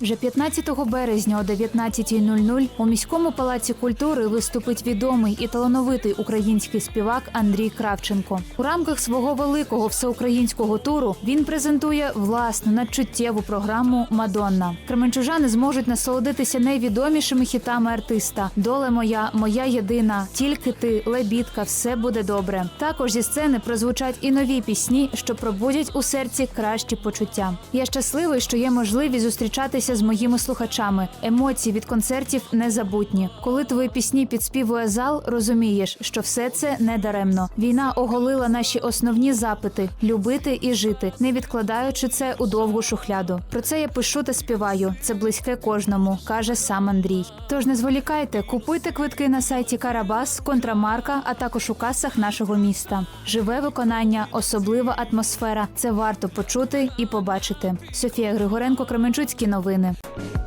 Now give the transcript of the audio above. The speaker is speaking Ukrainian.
Вже 15 березня о 19.00 у міському палаці культури виступить відомий і талановитий український співак Андрій Кравченко. У рамках свого великого всеукраїнського туру він презентує власну надчуттєву програму Мадонна. Кременчужани зможуть насолодитися найвідомішими хітами артиста: Доле моя, моя єдина, тільки ти, лебідка, все буде добре. Також зі сцени прозвучать і нові пісні, що пробудять у серці кращі почуття. Я щасливий, що є можливість зустрічатися з моїми слухачами. Емоції від концертів незабутні. Коли твої пісні підспівує зал, розумієш, що все це не даремно. Війна оголила наші основні запити любити і жити, не відкладаючи це у довгу шухляду. Про це я пишу та співаю. Це близьке кожному, каже сам Андрій. Тож не зволікайте, купуйте квитки на сайті Карабас, Контрамарка, а також у касах нашого міста. Живе виконання, особлива атмосфера. Це варто почути і побачити. Софія Григоренко, Кременчуцькі новини.